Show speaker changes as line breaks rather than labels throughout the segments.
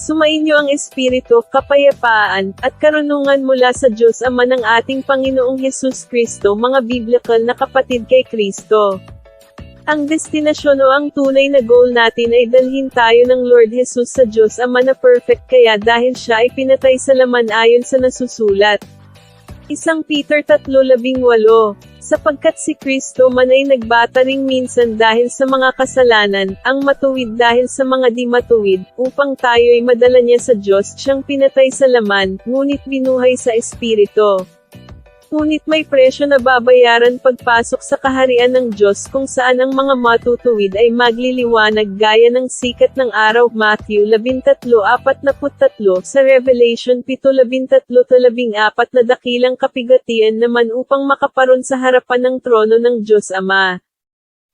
Sumainyo ang Espiritu, kapayapaan, at karunungan mula sa Diyos Ama ng ating Panginoong Hesus Kristo mga biblical na kapatid kay Kristo. Ang destinasyon o ang tunay na goal natin ay dalhin tayo ng Lord Jesus sa Diyos Ama na perfect kaya dahil siya ay pinatay sa laman ayon sa nasusulat. Isang Peter 3:18 Sapagkat si Kristo man ay nagbata ring minsan dahil sa mga kasalanan, ang matuwid dahil sa mga di matuwid, upang tayo'y madala niya sa Diyos, siyang pinatay sa laman, ngunit binuhay sa Espiritu. Ngunit may presyo na babayaran pagpasok sa kaharian ng Diyos kung saan ang mga matutuwid ay magliliwanag gaya ng sikat ng araw Matthew 13:43 sa Revelation 7:13-14 na dakilang kapigatian naman upang makaparon sa harapan ng trono ng Diyos Ama.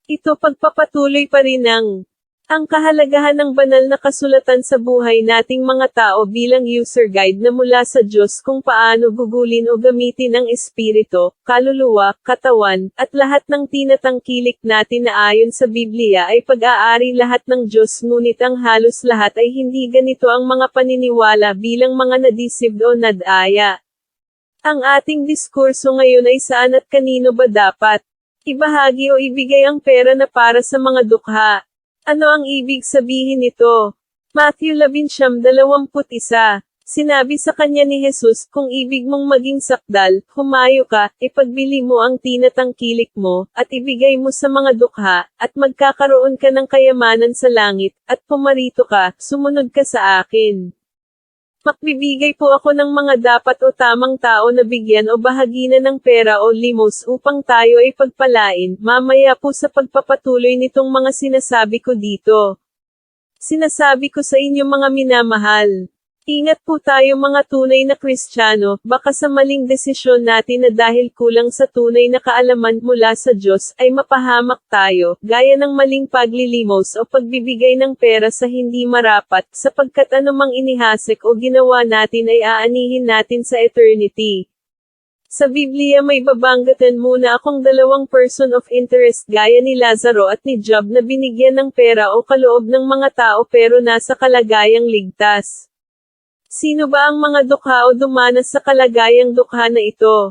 Ito pagpapatuloy pa rin ng ang kahalagahan ng banal na kasulatan sa buhay nating mga tao bilang user guide na mula sa Diyos kung paano gugulin o gamitin ang espiritu, kaluluwa, katawan, at lahat ng tinatangkilik natin na ayon sa Biblia ay pag-aari lahat ng Diyos ngunit ang halos lahat ay hindi ganito ang mga paniniwala bilang mga nadisib o nadaya. Ang ating diskurso ngayon ay saan at kanino ba dapat ibahagi o ibigay ang pera na para sa mga dukha. Ano ang ibig sabihin nito? Matthew 11:21 Sinabi sa kanya ni Jesus, kung ibig mong maging sakdal, humayo ka, ipagbili mo ang tinatangkilik mo, at ibigay mo sa mga dukha, at magkakaroon ka ng kayamanan sa langit, at pumarito ka, sumunod ka sa akin. Makbibigay po ako ng mga dapat o tamang tao na bigyan o bahagina ng pera o limos upang tayo ay pagpalain, mamaya po sa pagpapatuloy nitong mga sinasabi ko dito. Sinasabi ko sa inyo mga minamahal. Ingat po tayo mga tunay na Kristiyano, baka sa maling desisyon natin na dahil kulang sa tunay na kaalaman mula sa Diyos, ay mapahamak tayo, gaya ng maling paglilimos o pagbibigay ng pera sa hindi marapat, sapagkat anumang inihasik o ginawa natin ay aanihin natin sa eternity. Sa Biblia may babanggatan muna akong dalawang person of interest gaya ni Lazaro at ni Job na binigyan ng pera o kaloob ng mga tao pero nasa kalagayang ligtas. Sino ba ang mga dukha o dumanas sa kalagayang dukha na ito?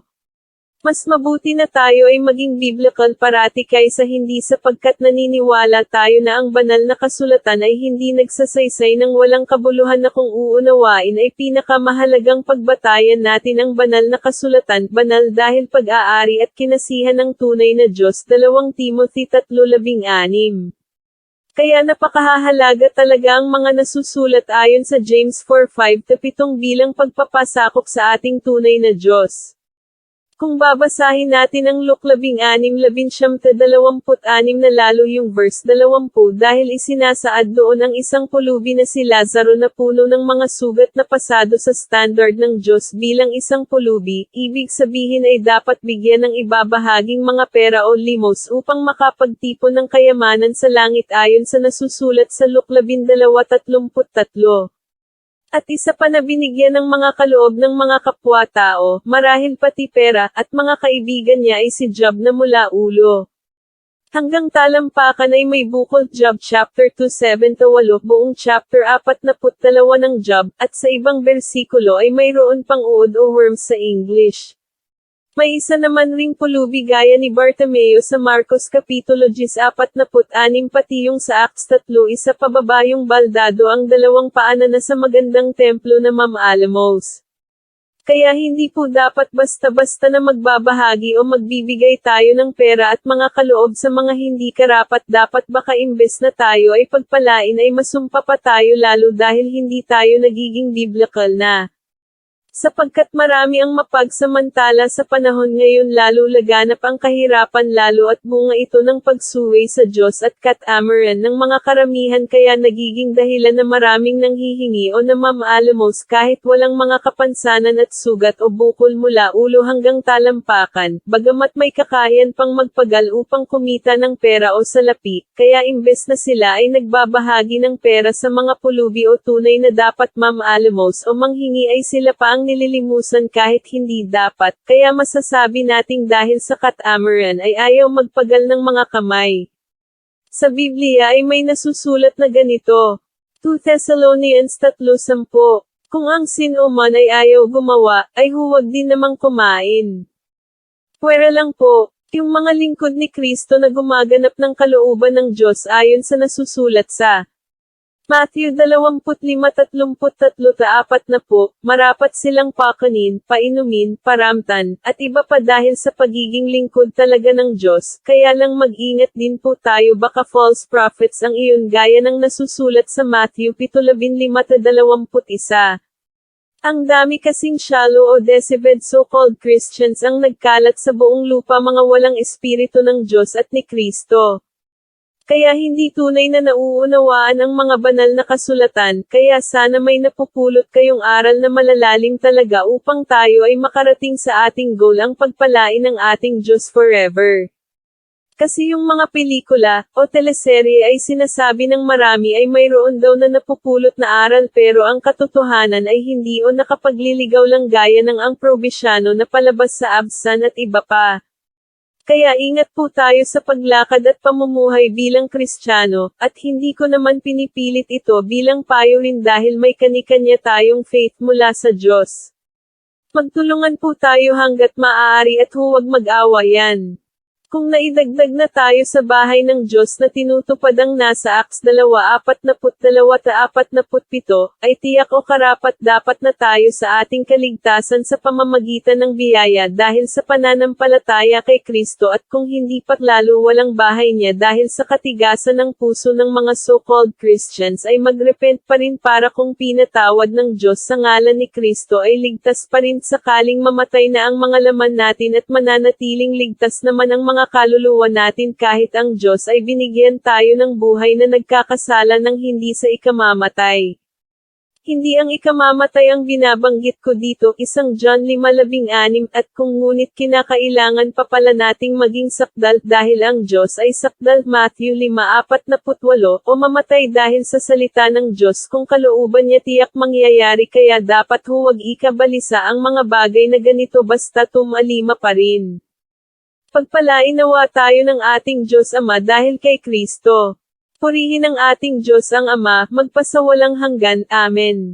Mas mabuti na tayo ay maging biblical parati kaysa hindi sapagkat naniniwala tayo na ang banal na kasulatan ay hindi nagsasaysay ng walang kabuluhan na kung uunawain ay pinakamahalagang pagbatayan natin ang banal na kasulatan, banal dahil pag-aari at kinasihan ng tunay na Diyos 2 Timothy 3:16. Kaya napakahahalaga talaga ang mga nasusulat ayon sa James 4:5-7 bilang pagpapasakop sa ating tunay na Diyos. Kung babasahin natin ang Luke 16:26 na lalo yung verse 20 dahil isinasaad doon ang isang pulubi na si Lazaro na puno ng mga sugat na pasado sa standard ng Diyos bilang isang pulubi, ibig sabihin ay dapat bigyan ng ibabahaging mga pera o limos upang makapagtipon ng kayamanan sa langit ayon sa nasusulat sa Luke 12:33. At isa pa na binigyan ng mga kaloob ng mga kapwa-tao, marahil pati pera, at mga kaibigan niya ay si Job na mula ulo. Hanggang talampakan ay may bukol Job chapter 2 7 8 buong chapter 42 ng Job, at sa ibang bersikulo ay mayroon pang uod o worms sa English. May isa naman ring pulubi gaya ni Bartimeo sa Marcos Kapitulo 10:46 pati yung sa Acts 3 isa pababa yung baldado ang dalawang paanan na sa magandang templo na Ma'am Alamos. Kaya hindi po dapat basta-basta na magbabahagi o magbibigay tayo ng pera at mga kaloob sa mga hindi karapat dapat baka imbes na tayo ay pagpalain ay masumpa pa tayo lalo dahil hindi tayo nagiging biblical na. Sapagkat marami ang mapagsamantala sa panahon ngayon lalo laganap ang kahirapan lalo at bunga ito ng pagsuway sa Diyos at katamaran ng mga karamihan kaya nagiging dahilan na maraming nanghihingi o namamaalamos kahit walang mga kapansanan at sugat o bukol mula ulo hanggang talampakan, bagamat may kakayan pang magpagal upang kumita ng pera o salapi, kaya imbes na sila ay nagbabahagi ng pera sa mga pulubi o tunay na dapat mamaalamos o manghingi ay sila pa ang nililimusan kahit hindi dapat, kaya masasabi nating dahil sa katamaran ay ayaw magpagal ng mga kamay. Sa Biblia ay may nasusulat na ganito. 2 Thessalonians 3:10 Kung ang sino man ay ayaw gumawa, ay huwag din namang kumain. Pwera lang po, yung mga lingkod ni Kristo na gumaganap ng kalooban ng Diyos ayon sa nasusulat sa Matthew 25:33 na po, marapat silang pakanin, painumin, paramtan, at iba pa dahil sa pagiging lingkod talaga ng Diyos, kaya lang mag-ingat din po tayo baka false prophets ang iyon gaya ng nasusulat sa Matthew 7:15-21. Ang dami kasing shallow o deceived so-called Christians ang nagkalat sa buong lupa mga walang espiritu ng Diyos at ni Kristo. Kaya hindi tunay na nauunawaan ang mga banal na kasulatan, kaya sana may napupulot kayong aral na malalalim talaga upang tayo ay makarating sa ating goal ang pagpalain ng ating Diyos forever. Kasi yung mga pelikula, o teleserye ay sinasabi ng marami ay mayroon daw na napupulot na aral pero ang katotohanan ay hindi o nakapagliligaw lang gaya ng ang probisyano na palabas sa absan at iba pa. Kaya ingat po tayo sa paglakad at pamumuhay bilang Kristiyano, at hindi ko naman pinipilit ito bilang payo rin dahil may kanikanya tayong faith mula sa Diyos. Magtulungan po tayo hanggat maaari at huwag mag-awayan. Kung naidagdag na tayo sa bahay ng Diyos na tinutupad ang nasa Acts 2:42-47, ay tiyak o karapat dapat na tayo sa ating kaligtasan sa pamamagitan ng biyaya dahil sa pananampalataya kay Kristo at kung hindi pat lalo walang bahay niya dahil sa katigasan ng puso ng mga so-called Christians ay magrepent pa rin para kung pinatawad ng Diyos sa ngalan ni Kristo ay ligtas pa rin sakaling mamatay na ang mga laman natin at mananatiling ligtas naman ang mga kaluluwa natin kahit ang Diyos ay binigyan tayo ng buhay na nagkakasala ng hindi sa ikamamatay. Hindi ang ikamamatay ang binabanggit ko dito, isang John 5:16 at kung ngunit kinakailangan pa pala nating maging sakdal dahil ang Diyos ay sakdal Matthew 5:48 o mamatay dahil sa salita ng Diyos kung kalooban niya tiyak mangyayari kaya dapat huwag ikabalisa ang mga bagay na ganito basta tumalima pa rin. Pagpalain nawa tayo ng ating Diyos Ama dahil kay Kristo. Purihin ang ating Diyos ang Ama, magpasawalang hanggan, Amen.